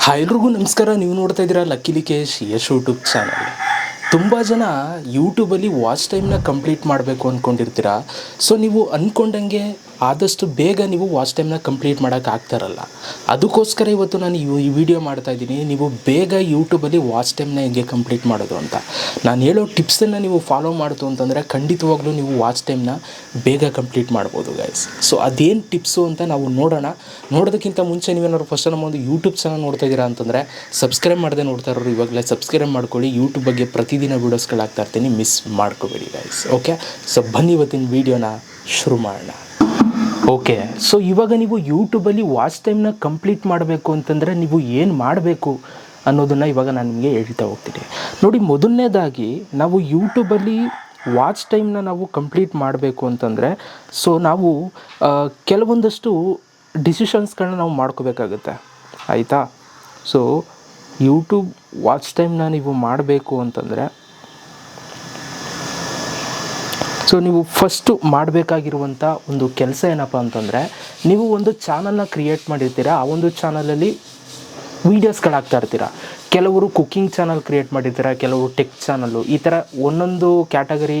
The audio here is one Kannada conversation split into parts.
ಹಾಯ್ ಎಲ್ರಿಗೂ ನಮಸ್ಕಾರ. ನೀವು ನೋಡ್ತಾ ಇದ್ದೀರಾ Lucky Likesh Yash YouTube channel ತುಂಬ ಜನ ಯೂಟ್ಯೂಬಲ್ಲಿ ವಾಚ್ ಟೈಮ್ನ ಕಂಪ್ಲೀಟ್ ಮಾಡಬೇಕು ಅಂದ್ಕೊಂಡಿರ್ತೀರ ಸೊ ನೀವು ಅಂದ್ಕೊಂಡಂಗೆ ಆದಷ್ಟು ಬೇಗ ನೀವು ವಾಚ್ ಟೈಮ್ನ ಕಂಪ್ಲೀಟ್ ಮಾಡೋಕೆ ಆಗ್ತಾರಲ್ಲ. ಅದಕ್ಕೋಸ್ಕರ ಇವತ್ತು ನಾನು ಈ- ವಿಡಿಯೋ ಮಾಡ್ತಾ ಇದ್ದೀನಿ. ನೀವು ಬೇಗ ಯೂಟ್ಯೂಬಲ್ಲಿ ವಾಚ್ ಟೈಮ್ನ ಹೆಂಗೆ ಕಂಪ್ಲೀಟ್ ಮಾಡೋದು ಅಂತ. ನಾನು ಹೇಳೋ ಟಿಪ್ಸನ್ನು ನೀವು ಫಾಲೋ ಮಾಡಿತು ಅಂತಂದರೆ ಖಂಡಿತವಾಗ್ಲೂ ನೀವು ವಾಚ್ ಟೈಮ್ನ ಬೇಗ ಕಂಪ್ಲೀಟ್ ಮಾಡ್ಬೋದು ಗೈಸ್ ಸೊ ಅದೇನು ಟಿಪ್ಸು ಅಂತ ನಾವು ನೋಡೋಣ. ನೋಡೋದಕ್ಕಿಂತ ಮುಂಚೆ ನೀವೇನಾದ್ರು ಫಸ್ಟ್ ನಮ್ಮ ಒಂದು ಯೂಟ್ಯೂಬ್ ಚಾನಲ್ ನೋಡ್ತಾ ಇದ್ದೀರಾ ಅಂತಂದರೆ ಸಬ್ಸ್ಕ್ರೈಬ್ ಮಾಡದೆ ನೋಡ್ತಾ ಇರೋರು ಇವಾಗಲೇ ಸಬ್ಸ್ಕ್ರೈಬ್ ಮಾಡ್ಕೊಳ್ಳಿ. ಯೂಟ್ಯೂಬ್ ಬಗ್ಗೆ ಪ್ರತಿದಿನ ವೀಡಿಯೋಸ್ಗಳಾಗ್ತಾ ಇರ್ತೀನಿ. ಮಿಸ್ ಮಾಡ್ಕೋಬೇಡಿ ಗೈಸ್ ಓಕೆ ಸೊ ಬನ್ನಿ ಇವತ್ತಿನ ವೀಡಿಯೋನ ಶುರು ಮಾಡೋಣ. ಓಕೆ ಸೊ ಇವಾಗ ನೀವು ಯೂಟ್ಯೂಬಲ್ಲಿ ವಾಚ್ ಟೈಮ್ನ ಕಂಪ್ಲೀಟ್ ಮಾಡಬೇಕು ಅಂತಂದರೆ ನೀವು ಏನು ಮಾಡಬೇಕು ಅನ್ನೋದನ್ನು ಇವಾಗ ನಾನು ನಿಮಗೆ ಹೇಳ್ತಾ ಹೋಗ್ತೀನಿ. ನೋಡಿ, ಮೊದಲನೇದಾಗಿ ನಾವು ಯೂಟ್ಯೂಬಲ್ಲಿ ವಾಚ್ ಟೈಮ್ನ ನಾವು ಕಂಪ್ಲೀಟ್ ಮಾಡಬೇಕು ಅಂತಂದರೆ ಸೊ ನಾವು ಕೆಲವೊಂದಷ್ಟು ಡಿಸಿಷನ್ಸ್ಗಳನ್ನ ನಾವು ಮಾಡ್ಕೋಬೇಕಾಗುತ್ತೆ. ಆಯಿತಾ? ಸೊ ಯೂಟ್ಯೂಬ್ ವಾಚ್ ಟೈಮ್ನ ನೀವು ಮಾಡಬೇಕು ಅಂತಂದರೆ ಸೊ ನೀವು ಫಸ್ಟು ಮಾಡಬೇಕಾಗಿರುವಂಥ ಒಂದು ಕೆಲಸ ಏನಪ್ಪ ಅಂತಂದರೆ, ನೀವು ಒಂದು ಚಾನಲ್ನ ಕ್ರಿಯೇಟ್ ಮಾಡಿರ್ತೀರ, ಆ ಒಂದು ಚಾನಲಲ್ಲಿ ವೀಡಿಯೋಸ್ಗಳಾಗ್ತಾ ಇರ್ತೀರ. ಕೆಲವರು ಕುಕ್ಕಿಂಗ್ ಚಾನಲ್ ಕ್ರಿಯೇಟ್ ಮಾಡಿರ್ತೀರ, ಕೆಲವರು ಟೆಕ್ ಚಾನಲ್ಲು ಈ ಥರ ಒಂದೊಂದು ಕ್ಯಾಟಗರಿ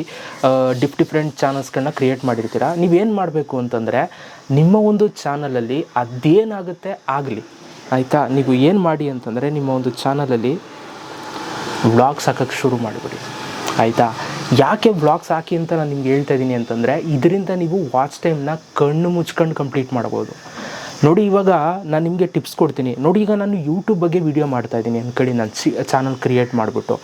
ಡಿಫ್ ಡಿಫ್ರೆಂಟ್ ಚಾನಲ್ಸ್ಗಳನ್ನ ಕ್ರಿಯೇಟ್ ಮಾಡಿರ್ತೀರ. ನೀವೇನು ಮಾಡಬೇಕು ಅಂತಂದರೆ, ನಿಮ್ಮ ಒಂದು ಚಾನಲಲ್ಲಿ ಅದೇನಾಗುತ್ತೆ ಆಗಲಿ. ಆಯಿತಾ? ನೀವು ಏನು ಮಾಡಿ ಅಂತಂದರೆ, ನಿಮ್ಮ ಒಂದು ಚಾನಲಲ್ಲಿ ವ್ಲಾಗ್ಸ್ ಹಾಕೋಕ್ಕೆ ಶುರು ಮಾಡಿಬಿಡಿ. ಆಯಿತಾ? ಯಾಕೆ ಬ್ಲಾಗ್ಸ್ ಹಾಕಿ ಅಂತ ನಾನು ನಿಮ್ಗೆ ಹೇಳ್ತಾ ಇದ್ದೀನಿ ಅಂತಂದರೆ, ಇದರಿಂದ ನೀವು ವಾಚ್ ಟೈಮ್ನ ಕಣ್ಣು ಮುಚ್ಕೊಂಡು ಕಂಪ್ಲೀಟ್ ಮಾಡ್ಬೋದು. ನೋಡಿ ಇವಾಗ ನಾನು ನಿಮಗೆ ಟಿಪ್ಸ್ ಕೊಡ್ತೀನಿ. ನೋಡಿ ಈಗ ನಾನು ಯೂಟ್ಯೂಬ್ ಬಗ್ಗೆ ವೀಡಿಯೋ ಮಾಡ್ತಾ ಇದ್ದೀನಿ ಅಂದ್ಕೊಳ್ಳಿ ನಾನು ಸಿ ಚಾನಲ್ ಕ್ರಿಯೇಟ್ ಮಾಡಿಬಿಟ್ಟು.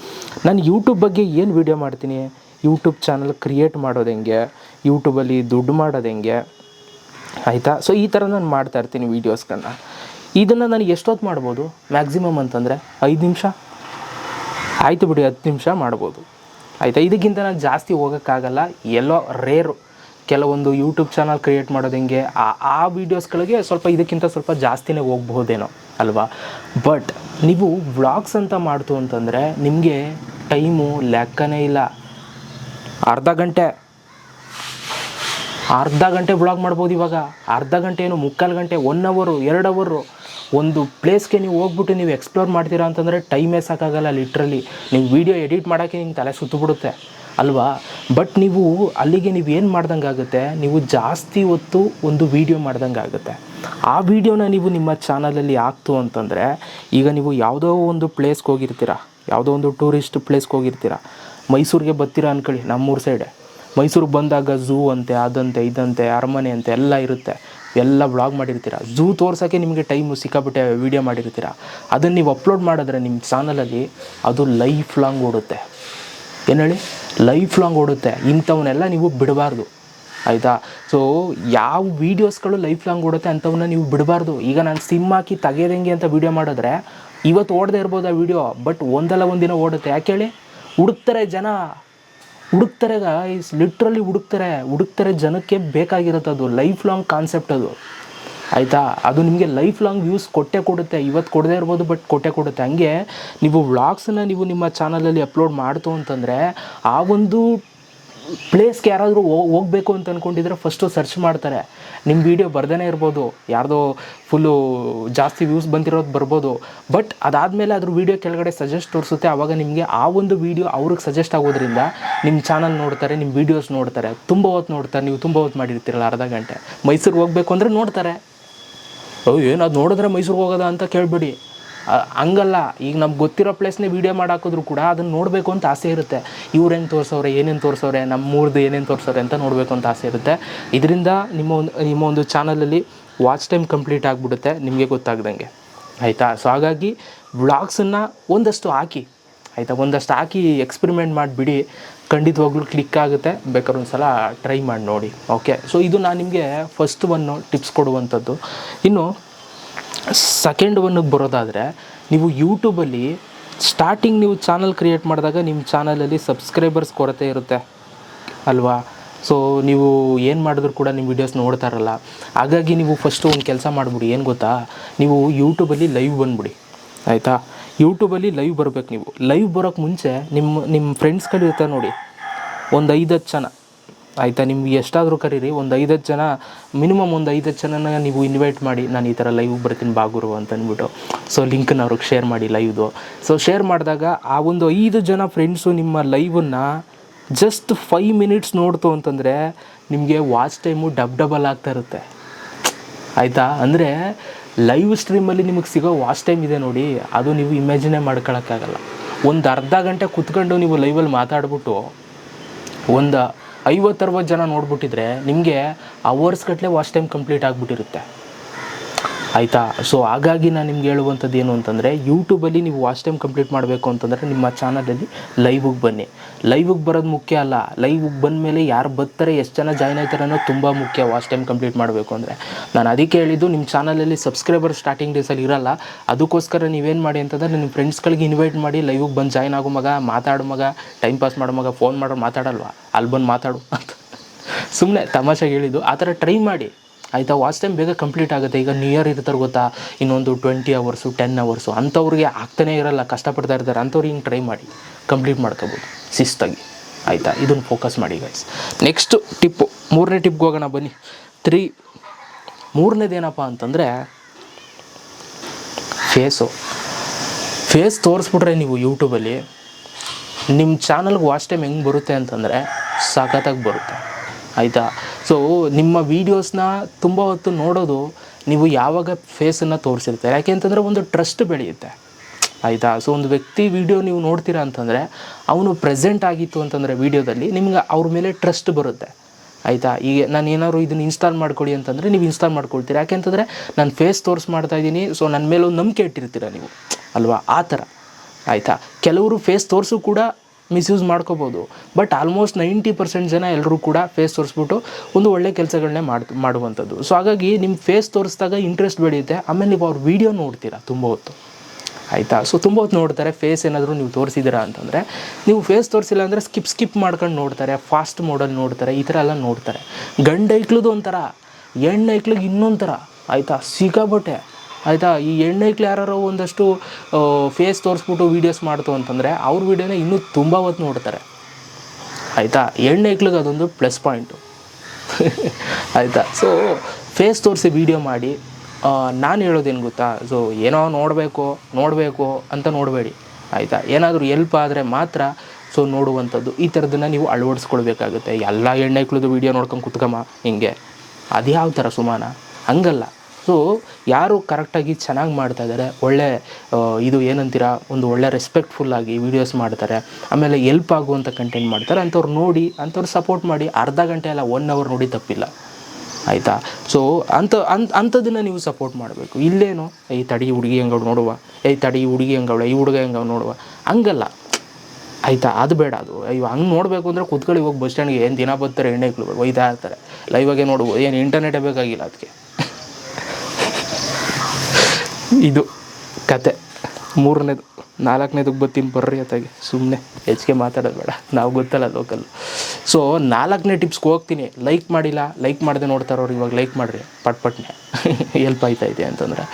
ನಾನು ಯೂಟ್ಯೂಬ್ ಬಗ್ಗೆ ಏನು ವೀಡಿಯೋ ಮಾಡ್ತೀನಿ? ಯೂಟ್ಯೂಬ್ ಚಾನಲ್ ಕ್ರಿಯೇಟ್ ಮಾಡೋದು ಹೆಂಗೆ? ಯೂಟ್ಯೂಬಲ್ಲಿ ದುಡ್ಡು ಮಾಡೋದು ಹೆಂಗೆ? ಆಯಿತಾ? ಸೊ ಈ ಥರ ನಾನು ಮಾಡ್ತಾ ಇರ್ತೀನಿ ವೀಡಿಯೋಸ್ಗಳನ್ನ ಇದನ್ನು ನಾನು ಎಷ್ಟೊತ್ತು ಮಾಡ್ಬೋದು? ಮ್ಯಾಕ್ಸಿಮಮ್ ಅಂತಂದರೆ ಐದು ನಿಮಿಷ? ಆಯಿತು ಬಿಡಿ, ಹತ್ತು ನಿಮಿಷ ಮಾಡ್ಬೋದು. ಆಯಿತಾ? ಇದಕ್ಕಿಂತ ನಾನು ಜಾಸ್ತಿ ಹೋಗೋಕ್ಕಾಗಲ್ಲ. ಎಲ್ಲೋ ರೇರು. ಕೆಲವೊಂದು ಯೂಟ್ಯೂಬ್ ಚಾನಲ್ ಕ್ರಿಯೇಟ್ ಮಾಡೋದು ಹೆಂಗೆ, ಆ ವೀಡಿಯೋಸ್ಗಳಿಗೆ ಸ್ವಲ್ಪ ಇದಕ್ಕಿಂತ ಸ್ವಲ್ಪ ಜಾಸ್ತಿನೇ ಹೋಗ್ಬೋದೇನೋ ಅಲ್ವಾ? ಬಟ್ ನೀವು ವ್ಲಾಗ್ಸ್ ಅಂತ ಮಾಡ್ತು ಅಂತಂದರೆ ನಿಮಗೆ ಟೈಮು ಲೆಕ್ಕನೇ ಇಲ್ಲ. ಅರ್ಧ ಗಂಟೆ. ಅರ್ಧ ಗಂಟೆ ಬ್ಲಾಗ್ ಮಾಡ್ಬೋದು ಇವಾಗ. ಅರ್ಧ ಗಂಟೆ ಏನು ಮುಕ್ಕಾಲು ಗಂಟೆ ಒನ್ ಅವರು ಎರಡು ಅವರು ಒಂದು ಪ್ಲೇಸ್ಗೆ ನೀವು ಹೋಗ್ಬಿಟ್ಟು ನೀವು ಎಕ್ಸ್ಪ್ಲೋರ್ ಮಾಡ್ತೀರಾ ಅಂತಂದರೆ ಟೈಮೇ ಸಾಕಾಗಲ್ಲ ಲಿಟ್ರಲಿ ನೀವು ವೀಡಿಯೋ ಎಡಿಟ್ ಮಾಡೋಕ್ಕೆ ನಿಮ್ಗೆ ತಲೆ ಸುತ್ತಬಿಡುತ್ತೆ, ಅಲ್ವಾ? ಬಟ್ ನೀವು ಅಲ್ಲಿಗೆ ನೀವು ಏನು ಮಾಡ್ದಂಗೆ ಆಗುತ್ತೆ, ನೀವು ಜಾಸ್ತಿ ಹೊತ್ತು ಒಂದು ವೀಡಿಯೋ ಮಾಡ್ದಂಗೆ ಆಗುತ್ತೆ. ಆ ವಿಡಿಯೋನ ನೀವು ನಿಮ್ಮ ಚಾನಲಲ್ಲಿ ಹಾಕ್ತು ಅಂತಂದರೆ, ಈಗ ನೀವು ಯಾವುದೋ ಒಂದು ಪ್ಲೇಸ್ಗೆ ಹೋಗಿರ್ತೀರ, ಯಾವುದೋ ಒಂದು ಟೂರಿಸ್ಟ್ ಪ್ಲೇಸ್ಗೆ ಹೋಗಿರ್ತೀರ, ಮೈಸೂರಿಗೆ ಬರ್ತೀರಾ ಅಂದ್ಕೊಳ್ಳಿ ನಮ್ಮೂರು ಸೈಡೆ ಮೈಸೂರಿಗೆ ಬಂದಾಗ ಝೂ ಅಂತೆ, ಅದಂತೆ, ಇದಂತೆ, ಅರಮನೆ ಅಂತೆ, ಎಲ್ಲ ಇರುತ್ತೆ. ಎಲ್ಲ ವ್ಲಾಗ್ ಮಾಡಿರ್ತೀರ? ಝೂ ತೋರ್ಸೋಕ್ಕೆ ನಿಮಗೆ ಟೈಮು ಸಿಕ್ಕಾಪಟ್ಟೆ ವೀಡಿಯೋ ಮಾಡಿರ್ತೀರ? ಅದನ್ನು ನೀವು ಅಪ್ಲೋಡ್ ಮಾಡಿದ್ರೆ ನಿಮ್ಮ ಚಾನಲಲ್ಲಿ ಅದು ಲೈಫ್ ಲಾಂಗ್ ಓಡುತ್ತೆ. ಏನು ಹೇಳಿ? ಲೈಫ್ ಲಾಂಗ್ ಓಡುತ್ತೆ. ಇಂಥವನ್ನೆಲ್ಲ ನೀವು ಬಿಡಬಾರ್ದು. ಆಯಿತಾ? ಸೊ ಯಾವ ವೀಡಿಯೋಸ್ಗಳು ಲೈಫ್ ಲಾಂಗ್ ಓಡುತ್ತೆ ಅಂಥವನ್ನ ನೀವು ಬಿಡಬಾರ್ದು. ಈಗ ನಾನು ಸಿಮ್ ಹಾಕಿ ತೆಗೆಯೋದಂಗೆ ಅಂತ ವೀಡಿಯೋ ಮಾಡಿದ್ರೆ ಇವತ್ತು ಓಡದೇ ಇರ್ಬೋದು ಆ ವೀಡಿಯೋ ಬಟ್ ಒಂದಲ್ಲ ಒಂದಿನ ಓಡುತ್ತೆ. ಯಾಕೆ ಹೇಳಿ? ಹುಡುಕ್ತಾರೆ ಜನ. ಹುಡುಕ್ತಾರೆ ಗೈಸ್ ಲಿಟ್ರಲಿ ಹುಡುಕ್ತಾರೆ. ಹುಡುಕ್ತಾರೆ ಜನಕ್ಕೆ ಬೇಕಾಗಿರುತ್ತೆ ಅದು. ಲೈಫ್ ಲಾಂಗ್ ಕಾನ್ಸೆಪ್ಟ್ ಅದು. ಆಯಿತಾ? ಅದು ನಿಮಗೆ ಲೈಫ್ ಲಾಂಗ್ ವ್ಯೂಸ್ ಕೊಟ್ಟೆ ಕೊಡುತ್ತೆ. ಇವತ್ತು ಕೊಡದೇ ಇರ್ಬೋದು ಬಟ್ ಕೊಟ್ಟೆ ಕೊಡುತ್ತೆ. ಹಂಗೆ ನೀವು ವ್ಲಾಗ್ಸನ್ನು ನೀವು ನಿಮ್ಮ ಚಾನಲಲ್ಲಿ ಅಪ್ಲೋಡ್ ಮಾಡ್ತು ಅಂತಂದರೆ, ಆ ಒಂದು ಪ್ಲೇಸ್ಗೆ ಯಾರಾದರೂ ಹೋಗಬೇಕು ಅಂತ ಅಂದ್ಕೊಂಡಿದ್ರೆ ಫಸ್ಟು ಸರ್ಚ್ ಮಾಡ್ತಾರೆ. ನಿಮ್ಮ ವೀಡಿಯೋ ಬರ್ದೇ ಇರ್ಬೋದು. ಯಾರ್ದೋ ಫುಲ್ಲು ಜಾಸ್ತಿ ವ್ಯೂಸ್ ಬಂದಿರೋದು ಬರ್ಬೋದು. ಬಟ್ ಅದಾದಮೇಲೆ ಅದ್ರ ವೀಡಿಯೋ ಕೆಳಗಡೆ ಸಜೆಸ್ಟ್ ತೋರಿಸುತ್ತೆ. ಆವಾಗ ನಿಮಗೆ ಆ ಒಂದು ವೀಡಿಯೋ ಅವ್ರಿಗೆ ಸಜೆಸ್ಟ್ ಆಗೋದ್ರಿಂದ ನಿಮ್ಮ ಚಾನಲ್ ನೋಡ್ತಾರೆ ನಿಮ್ಮ ವೀಡಿಯೋಸ್ ನೋಡ್ತಾರೆ. ತುಂಬ ಹೊತ್ತು ನೋಡ್ತಾರೆ. ನೀವು ತುಂಬ ಹೊತ್ತು ಮಾಡಿರ್ತೀರಲ್ಲ ಅರ್ಧ ಗಂಟೆ. ಮೈಸೂರಿಗೆ ಹೋಗಬೇಕು ಅಂದರೆ ನೋಡ್ತಾರೆ. ಓ, ಏನು ಅದು ನೋಡಿದ್ರೆ ಮೈಸೂರಿಗೆ ಹೋಗೋದ ಅಂತ ಕೇಳಬೇಡಿ. ಹಂಗಲ್ಲ, ಈಗ ನಮ್ಗೆ ಗೊತ್ತಿರೋ ಪ್ಲೇಸ್ನೇ ವೀಡಿಯೋ ಮಾಡಾಕಿದ್ರು ಕೂಡ ಅದನ್ನು ನೋಡಬೇಕು ಅಂತ ಆಸೆ ಇರುತ್ತೆ. ಇವ್ರೇನು ತೋರಿಸೋರೆ ಏನೇನು ನಮ್ಮ ನಮ್ಮೂರ್ದು ಏನೇನು ತೋರಿಸೋರೆ ಅಂತ ನೋಡಬೇಕು ಅಂತ ಆಸೆ ಇರುತ್ತೆ. ಇದರಿಂದ ನಿಮ್ಮ ಒಂದು ನಿಮ್ಮ ಒಂದು ಚಾನಲಲ್ಲಿ ವಾಚ್ ಟೈಮ್ ಕಂಪ್ಲೀಟ್ ಆಗಿಬಿಡುತ್ತೆ, ನಿಮಗೆ ಗೊತ್ತಾಗ್ದಂಗೆ. ಆಯಿತಾ? ಸೊ ಹಾಗಾಗಿ ಬ್ಲಾಗ್ಸನ್ನು ಒಂದಷ್ಟು ಹಾಕಿ, ಆಯಿತಾ? ಒಂದಷ್ಟು ಹಾಕಿ ಎಕ್ಸ್ಪೆರಿಮೆಂಟ್ ಮಾಡಿಬಿಡಿ. ಖಂಡಿತವಾಗ್ಲೂ ಕ್ಲಿಕ್ ಆಗುತ್ತೆ. ಬೇಕಾದ್ರೆ ಒಂದು ಸಲ ಟ್ರೈ ಮಾಡಿ ನೋಡಿ. ಓಕೆ ಸೊ ಇದು ನಾನು ನಿಮಗೆ ಫಸ್ಟ್ ಒನ್ನು ಟಿಪ್ಸ್ ಕೊಡುವಂಥದ್ದು. ಇನ್ನು ಸೆಕೆಂಡ್ ಒನ್ ಬರೋದಾದರೆ, ನೀವು ಯೂಟ್ಯೂಬಲ್ಲಿ ಸ್ಟಾರ್ಟಿಂಗ್ ನೀವು ಚಾನಲ್ ಕ್ರಿಯೇಟ್ ಮಾಡಿದಾಗ ನಿಮ್ಮ ಚಾನಲಲ್ಲಿ ಸಬ್ಸ್ಕ್ರೈಬರ್ಸ್ ಕೊರತೆ ಇರುತ್ತೆ ಅಲ್ವಾ? ಸೊ ನೀವು ಏನು ಮಾಡಿದ್ರು ಕೂಡ ನಿಮ್ಮ ವೀಡಿಯೋಸ್ ನೋಡ್ತಾ ಇರಲ್ಲ. ಹಾಗಾಗಿ ನೀವು ಫಸ್ಟು ಒಂದು ಕೆಲಸ ಮಾಡಿಬಿಡಿ, ಏನು ಗೊತ್ತಾ? ನೀವು ಯೂಟ್ಯೂಬಲ್ಲಿ ಲೈವ್ ಬಂದ್ಬಿಡಿ, ಆಯಿತಾ? ಯೂಟ್ಯೂಬಲ್ಲಿ ಲೈವ್ ಬರಬೇಕು ನೀವು. ಲೈವ್ ಬರೋಕ್ಕೆ ಮುಂಚೆ ನಿಮ್ಮ ನಿಮ್ಮ ಫ್ರೆಂಡ್ಸ್ಗಳಿರ್ತಾರೆ ನೋಡಿ, ಒಂದು ಐದು ಹತ್ತು ಜನ. ಆಯಿತಾ, ನಿಮ್ಗೆ ಎಷ್ಟಾದರೂ ಕರೀರಿ, ಒಂದು ಐದತ್ತು ಜನ ಮಿನಿಮಮ್ ಒಂದು ಐದತ್ತು ಜನನ ನೀವು ಇನ್ವೈಟ್ ಮಾಡಿ, ನಾನು ಈ ಥರ ಲೈವ್ ಬರ್ತೀನಿ ಬಾಗುರು ಅಂತ ಅಂದ್ಬಿಟ್ಟು. ಸೊ ಲಿಂಕನ್ನ ಅವ್ರಿಗೆ ಶೇರ್ ಮಾಡಿ ಲೈವ್ದು ಸೊ ಶೇರ್ ಮಾಡಿದಾಗ ಆ ಒಂದು ಐದು ಜನ ಫ್ರೆಂಡ್ಸು ನಿಮ್ಮ ಲೈವನ್ನು ಜಸ್ಟ್ ಫೈವ್ ಮಿನಿಟ್ಸ್ ನೋಡ್ತು ಅಂತಂದರೆ ನಿಮಗೆ ವಾಚ್ ಟೈಮು ಡಬ್ ಡಬಲ್ ಆಗ್ತಾ ಇರುತ್ತೆ. ಆಯಿತಾ? ಅಂದರೆ ಲೈವ್ ಸ್ಟ್ರೀಮಲ್ಲಿ ನಿಮಗೆ ಸಿಗೋ ವಾಚ್ ಟೈಮ್ ಇದೆ ನೋಡಿ, ಅದು ನೀವು ಇಮ್ಯಾಜಿನೇ ಮಾಡ್ಕೊಳಕ್ಕಾಗಲ್ಲ. ಒಂದು ಅರ್ಧ ಗಂಟೆ ಕುತ್ಕೊಂಡು ನೀವು ಲೈವಲ್ಲಿ ಮಾತಾಡ್ಬಿಟ್ಟು, ಒಂದು ಐವತ್ತರವತ್ತು ಜನ ನೋಡ್ಬಿಟ್ಟಿದ್ರೆ ನಿಮಗೆ ಅವರ್ಸ್ ಗಟ್ಟಲೆ ವಾಚ್ ಟೈಮ್ ಕಂಪ್ಲೀಟ್ ಆಗಿಬಿಟ್ಟಿರುತ್ತೆ. ಆಯಿತಾ? ಸೊ ಹಾಗಾಗಿ ನಾನು ನಿಮ್ಗೆ ಹೇಳುವಂಥದ್ದು ಏನು ಅಂತಂದರೆ ಯೂಟ್ಯೂಬಲ್ಲಿ ನೀವು ವಾಚ್ ಟೈಮ್ ಕಂಪ್ಲೀಟ್ ಮಾಡಬೇಕು ಅಂತಂದರೆ ನಿಮ್ಮ ಚಾನಲಲ್ಲಿ ಲೈವಿಗೆ ಬನ್ನಿ. ಲೈವಿಗೆ ಬರೋದು ಮುಖ್ಯ ಅಲ್ಲ. ಲೈವಿಗೆ ಬಂದ ಮೇಲೆ ಯಾರು ಬರ್ತಾರೆ, ಎಷ್ಟು ಜನ ಜಾಯ್ನ್ ಆಯ್ತಾರೆ ಅನ್ನೋದು ತುಂಬ ಮುಖ್ಯ ವಾಚ್ ಟೈಮ್ ಕಂಪ್ಲೀಟ್ ಮಾಡಬೇಕು ಅಂದರೆ. ನಾನು ಅದಕ್ಕೆ ಹೇಳಿದ್ದು ನಿಮ್ಮ ಚಾನಲಲ್ಲಿ ಸಬ್ಸ್ಕ್ರೈಬರ್ ಸ್ಟಾರ್ಟಿಂಗ್ ಡೇಸಲ್ಲಿ ಇರಲ್ಲ. ಅದಕ್ಕೋಸ್ಕರ ನೀವೇನು ಮಾಡಿ ಅಂತಂದರೆ ನಿಮ್ಮ ಫ್ರೆಂಡ್ಸ್ಗಳಿಗೆ ಇನ್ವೈಟ್ ಮಾಡಿ ಲೈವಿಗೆ ಬಂದು ಜಾಯ್ನ್ ಆಗೋ ಮಗ, ಮಾತಾಡೋ ಮಗ ಟೈಮ್ ಪಾಸ್ ಮಾಡೋ ಮಗ ಫೋನ್ ಮಾಡೋ ಮಾತಾಡಲ್ವಾ? ಅಲ್ಲಿ ಬಂದು ಮಾತಾಡು ಅಂತ. ಸುಮ್ಮನೆ ತಮಾಷೆಗೆ ಹೇಳಿದ್ದು. ಆ ಥರ ಟ್ರೈ ಮಾಡಿ. ಆಯಿತಾ? ವಾಚ್ ಟೈಮ್ ಬೇಗ ಕಂಪ್ಲೀಟ್ ಆಗುತ್ತೆ. ಈಗ ನ್ಯೂ ಇಯರ್ ಇರ್ತಾರೆ ಗೊತ್ತಾ? ಇನ್ನೊಂದು ಟ್ವೆಂಟಿ ಅವರ್ಸು ಟೆನ್ ಅವರ್ಸು ಅಂಥವ್ರಿಗೆ ಆಗ್ತಾನೇ ಇರಲ್ಲ. ಕಷ್ಟಪಡ್ತಾ ಇರ್ತಾರೆ. ಅಂಥವ್ರಿಗೆ ಹಿಂಗೆ ಟ್ರೈ ಮಾಡಿ ಕಂಪ್ಲೀಟ್ ಮಾಡ್ಕೋಬೋದು. ಶಿಸ್ತಾಗಿ. ಆಯಿತಾ? ಇದನ್ನು ಫೋಕಸ್ ಮಾಡಿ ಗೈಸ್ ನೆಕ್ಸ್ಟು ಟಿಪ್ಪು ಮೂರನೇ ಟಿಪ್ಗೆ ಹೋಗೋಣ. ಬನ್ನಿ. ತ್ರೀ ಮೂರನೇದೇನಪ್ಪ ಅಂತಂದರೆ ಫೇಸು ಫೇಸ್ ತೋರಿಸ್ಬಿಟ್ರೆ ನೀವು ಯೂಟ್ಯೂಬಲ್ಲಿ ನಿಮ್ಮ ಚಾನಲ್ಗೆ ವಾಚ್ ಟೈಮ್ ಹೆಂಗೆ ಬರುತ್ತೆ ಅಂತಂದರೆ ಸಖತ್ತಾಗಿ ಬರುತ್ತೆ. ಆಯಿತಾ? ಸೊ ನಿಮ್ಮ ವೀಡಿಯೋಸ್ನ ತುಂಬ ಹೊತ್ತು ನೋಡೋದು ನೀವು ಯಾವಾಗ ಫೇಸನ್ನು ತೋರಿಸಿರ್ತಾರೆ? ಯಾಕೆ ಅಂತಂದರೆ ಒಂದು ಟ್ರಸ್ಟ್ ಬೆಳೆಯುತ್ತೆ. ಆಯಿತಾ? ಸೊ ಒಂದು ವ್ಯಕ್ತಿ ವಿಡಿಯೋ ನೀವು ನೋಡ್ತೀರಾ ಅಂತಂದರೆ, ಅವನು ಪ್ರೆಸೆಂಟ್ ಆಗಿತ್ತು ಅಂತಂದರೆ ವೀಡಿಯೋದಲ್ಲಿ ನಿಮ್ಗೆ ಅವ್ರ ಮೇಲೆ ಟ್ರಸ್ಟ್ ಬರುತ್ತೆ. ಆಯಿತಾ? ಈಗ ನಾನು ಏನಾದ್ರು ಇದನ್ನು ಇನ್ಸ್ಟಾಲ್ ಮಾಡ್ಕೊಳ್ಳಿ ಅಂತಂದರೆ ನೀವು ಇನ್ಸ್ಟಾಲ್ ಮಾಡ್ಕೊಳ್ತೀರಾ? ಯಾಕೆಂತಂದರೆ ನಾನು ಫೇಸ್ ತೋರಿಸ್ ಮಾಡ್ತಾ ಇದ್ದೀನಿ ಸೊ ನನ್ನ ಮೇಲೆ ಒಂದು ನಂಬಿಕೆ ಇಟ್ಟಿರ್ತೀರ ನೀವು. ಅಲ್ವಾ? ಆ ಥರ. ಆಯಿತಾ? ಕೆಲವರು ಫೇಸ್ ತೋರಿಸು ಕೂಡ ಮಿಸ್ಯೂಸ್ ಮಾಡ್ಕೋಬೋದು. ಬಟ್ ಆಲ್ಮೋಸ್ಟ್ ನೈಂಟಿ ಪರ್ಸೆಂಟ್ ಜನ ಎಲ್ಲರೂ ಕೂಡ ಫೇಸ್ ತೋರಿಸ್ಬಿಟ್ಟು ಒಂದು ಒಳ್ಳೆ ಕೆಲಸಗಳನ್ನೇ ಮಾಡ್ ಮಾಡುವಂಥದ್ದು. ಸೊ ಹಾಗಾಗಿ ನಿಮ್ಮ ಫೇಸ್ ತೋರಿಸಿದಾಗ ಇಂಟ್ರೆಸ್ಟ್ ಬೆಳೆಯುತ್ತೆ. ಆಮೇಲೆ ನೀವು ಅವ್ರ ವೀಡಿಯೋ ನೋಡ್ತೀರಾ ತುಂಬ ಹೊತ್ತು. ಆಯಿತಾ? ಸೊ ತುಂಬ ಹೊತ್ತು ನೋಡ್ತಾರೆ ಫೇಸ್ ಏನಾದರೂ ನೀವು ತೋರಿಸಿದ್ದೀರಾ ಅಂತಂದರೆ. ನೀವು ಫೇಸ್ ತೋರಿಸಿಲ್ಲ ಅಂದರೆ ಸ್ಕಿಪ್ ಸ್ಕಿಪ್ ಮಾಡ್ಕೊಂಡು ನೋಡ್ತಾರೆ. ಫಾಸ್ಟ್ ಮೋಡಲ್ಲಿ ನೋಡ್ತಾರೆ, ಈ ಥರ ಎಲ್ಲ ನೋಡ್ತಾರೆ. ಗಂಡು ಐಕ್ಳದು ಒಂಥರ, ಹೆಣ್ಣು ಐಕ್ಲಿಗೆ ಇನ್ನೊಂಥರ. ಥರ ಆಯಿತಾ? ಸಿಕ್ಕಾಬಟ್ಟೆ ಆಯಿತಾ? ಈ ಹೆಣ್ಣೈಕ್ಳು ಯಾರು ಒಂದಷ್ಟು ಫೇಸ್ ತೋರಿಸ್ಬಿಟ್ಟು ವೀಡಿಯೋಸ್ ಮಾಡ್ತು ಅಂತಂದರೆ ಅವ್ರ ವೀಡಿಯೋನ ಇನ್ನೂ ತುಂಬ ಹೊತ್ತು ನೋಡ್ತಾರೆ. ಆಯಿತಾ? ಹೆಣ್ಣೈಕ್ಳಿಗೆ ಅದೊಂದು ಪ್ಲಸ್ ಪಾಯಿಂಟು ಆಯಿತಾ? ಸೊ ಫೇಸ್ ತೋರಿಸಿ ವೀಡಿಯೋ ಮಾಡಿ. ನಾನು ಹೇಳೋದೇನು ಗೊತ್ತಾ? ಸೊ ಏನೋ ನೋಡಬೇಕು ನೋಡಬೇಕು ಅಂತ ನೋಡಬೇಡಿ. ಆಯಿತಾ? ಏನಾದರೂ ಎಲ್ಪ್ ಆದರೆ ಮಾತ್ರ ಸೊ ನೋಡುವಂಥದ್ದು. ಈ ಥರದನ್ನು ನೀವು ಅಳವಡಿಸ್ಕೊಳ್ಬೇಕಾಗುತ್ತೆ. ಎಲ್ಲ ಹೆಣ್ಣೈಕ್ಳದ್ದು ವೀಡಿಯೋ ನೋಡ್ಕೊಂಡು ಕುತ್ಕಮ್ಮ ಹಿಂಗೆ. ಅದು ಯಾವ ಥರ ಸುಮಾನ? ಹಂಗಲ್ಲ. ಸೊ ಯಾರು ಕರೆಕ್ಟಾಗಿ ಚೆನ್ನಾಗಿ ಮಾಡ್ತಾ ಇದ್ದಾರೆ ಒಳ್ಳೆ ಇದು ಏನಂತೀರ, ಒಂದು ಒಳ್ಳೆ ರೆಸ್ಪೆಕ್ಟ್ಫುಲ್ಲಾಗಿ ವೀಡಿಯೋಸ್ ಮಾಡ್ತಾರೆ, ಆಮೇಲೆ ಎಲ್ಪ್ ಆಗುವಂಥ ಕಂಟೆಂಟ್ ಮಾಡ್ತಾರೆ, ಅಂಥವ್ರು ನೋಡಿ, ಅಂಥವ್ರು ಸಪೋರ್ಟ್ ಮಾಡಿ ಅರ್ಧ ಗಂಟೆ ಅಲ್ಲ ಒನ್ ಅವರ್ ನೋಡಿ ತಪ್ಪಿಲ್ಲ. ಆಯಿತಾ? ಸೊ ಅಂಥ ಅಂಥ ಅಂಥದ್ದನ್ನು ನೀವು ಸಪೋರ್ಟ್ ಮಾಡಬೇಕು. ಇಲ್ಲೇನು ಈ ತಡಿ ಹುಡುಗಿ ಹೆಂಗವ್ ನೋಡುವ. ಈ ತಡಿ ಹುಡುಗಿ ಹೆಂಗವಳ, ಈ ಹುಡುಗ ಹೆಂಗವ್ ನೋಡುವ. ಹಂಗಲ್ಲ. ಆಯಿತಾ? ಅದು ಬೇಡ, ಅದು. ಅಯ್ಯೋ, ಹಂಗೆ ನೋಡಬೇಕು ಅಂದರೆ ಕುತ್ಕೊಳ್ಳಿ ಹೋಗಿ ಬಸ್ ಸ್ಟ್ಯಾಂಡ್ಗೆ ಏನು ದಿನ ಬರ್ತಾರೆ ಎಣ್ಣೆಗಳು ಒಯ್ತಾ ಇರ್ತಾರೆ. ಲೈವಾಗೆ ನೋಡ್ಬೋದು. ಏನು ಇಂಟರ್ನೆಟೇ ಬೇಕಾಗಿಲ್ಲ ಅದಕ್ಕೆ ಇದು ಕತೆ. ಮೂರನೇದು, ನಾಲ್ಕನೇದು ಬರ್ತೀನಿ ಬರ್ರಿ ಅತ್ತಾಗೆ. ಸುಮ್ಮನೆ ಹೆಚ್ಚಿಗೆ ಮಾತಾಡೋದು ಬೇಡ. ನಾವು ಗೊತ್ತಲ್ಲ ಲೋಕಲ್ ಸೊ ನಾಲ್ಕನೇ ಟಿಪ್ಸ್ಗೆ ಹೋಗ್ತೀನಿ. ಲೈಕ್ ಮಾಡಿಲ್ಲ ಲೈಕ್ ಮಾಡದೆ ನೋಡ್ತಾರವ್ರು ಇವಾಗ ಲೈಕ್ ಮಾಡಿರಿ. ಪಟ್ ಪಟ್ನೆ. ಎಲ್ಪ್ ಆಯ್ತಾ ಇದೆ ಅಂತಂದರೆ.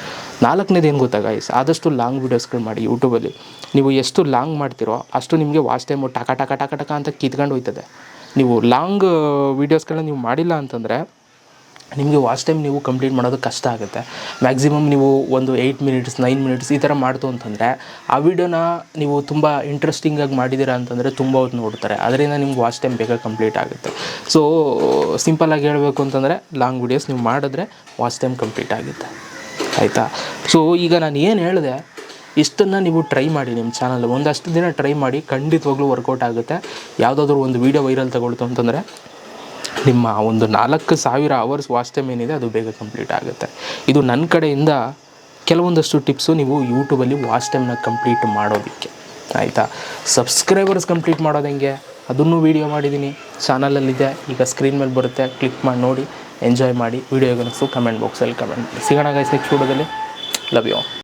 ನಾಲ್ಕನೇದು ಏನು ಗೊತ್ತಾಗ ಐಸ್ ಆದಷ್ಟು ಲಾಂಗ್ ವೀಡಿಯೋಸ್ಗಳು ಮಾಡಿ ಯೂಟ್ಯೂಬಲ್ಲಿ ನೀವು ಎಷ್ಟು ಲಾಂಗ್ ಮಾಡ್ತೀರೋ ಅಷ್ಟು ನಿಮಗೆ ವಾಚ್ ಟೈಮು ಟಕ ಟಕ ಟಕ ಟಕ ಅಂತ ಕಿತ್ಕೊಂಡು ಹೋಯ್ತದೆ. ನೀವು ಲಾಂಗ್ ವೀಡಿಯೋಸ್ಗಳನ್ನ ನೀವು ಮಾಡಿಲ್ಲ ಅಂತಂದರೆ ನಿಮಗೆ ವಾಚ್ ಟೈಮ್ ನೀವು ಕಂಪ್ಲೀಟ್ ಮಾಡೋದು ಕಷ್ಟ ಆಗುತ್ತೆ. ಮ್ಯಾಕ್ಸಿಮಮ್ ನೀವು ಒಂದು ಏಯ್ಟ್ ಮಿನಿಟ್ಸ್ ನೈನ್ ಮಿನಿಟ್ಸ್ ಈ ಥರ ಮಾಡ್ತು ಅಂತಂದರೆ, ಆ ವಿಡಿಯೋನ ನೀವು ತುಂಬ ಇಂಟ್ರೆಸ್ಟಿಂಗಾಗಿ ಮಾಡಿದ್ದೀರಾ ಅಂತಂದರೆ ತುಂಬ ಹೊತ್ತು ನೋಡ್ತಾರೆ. ಅದರಿಂದ ನಿಮ್ಗೆ ವಾಚ್ ಟೈಮ್ ಬೇಗ ಕಂಪ್ಲೀಟ್ ಆಗುತ್ತೆ. ಸೊ ಸಿಂಪಲಾಗಿ ಹೇಳಬೇಕು ಅಂತಂದರೆ ಲಾಂಗ್ ವೀಡಿಯೋಸ್ ನೀವು ಮಾಡಿದ್ರೆ ವಾಚ್ ಟೈಮ್ ಕಂಪ್ಲೀಟ್ ಆಗುತ್ತೆ. ಆಯಿತಾ? ಸೊ ಈಗ ನಾನು ಏನು ಹೇಳಿದೆ, ಇಷ್ಟನ್ನು ನೀವು ಟ್ರೈ ಮಾಡಿ ನಿಮ್ಮ ಚಾನಲ್ ಒಂದಷ್ಟು ದಿನ ಟ್ರೈ ಮಾಡಿ ಖಂಡಿತವಾಗ್ಲೂ ವರ್ಕೌಟ್ ಆಗುತ್ತೆ. ಯಾವುದಾದ್ರೂ ಒಂದು ವೀಡಿಯೋ ವೈರಲ್ ತಗೊಳ್ತು ಅಂತಂದರೆ ನಿಮ್ಮ ಒಂದು ನಾಲ್ಕು ಸಾವಿರ ಅವರ್ಸ್ ವಾಚ್ ಟೈಮ್ ಏನಿದೆ ಅದು ಬೇಗ ಕಂಪ್ಲೀಟ್ ಆಗುತ್ತೆ. ಇದು ನನ್ನ ಕಡೆಯಿಂದ ಕೆಲವೊಂದಷ್ಟು ಟಿಪ್ಸು ನೀವು ಯೂಟ್ಯೂಬಲ್ಲಿ ವಾಚ್ ಟೈಮ್ನ ಕಂಪ್ಲೀಟ್ ಮಾಡೋದಕ್ಕೆ. ಆಯಿತಾ? ಸಬ್ಸ್ಕ್ರೈಬರ್ಸ್ ಕಂಪ್ಲೀಟ್ ಮಾಡೋದು ಹೆಂಗೆ? ಅದನ್ನು ವೀಡಿಯೋ ಮಾಡಿದ್ದೀನಿ ಚಾನಲಲ್ಲಿದೆ ಈಗ ಸ್ಕ್ರೀನ್ ಮೇಲೆ ಬರುತ್ತೆ. ಕ್ಲಿಕ್ ಮಾಡಿ, ನೋಡಿ ಎಂಜಾಯ್ ಮಾಡಿ. ವೀಡಿಯೋ ಕಮೆಂಟ್ ಬಾಕ್ಸಲ್ಲಿ ಕಮೆಂಟ್ ಮಾಡಿ. ಸಿಗೋಣ ಗೈಸ್ ನೆಕ್ಸ್ಟ್ ವೀಡಿಯೋದಲ್ಲಿ ಲವ್ ಯು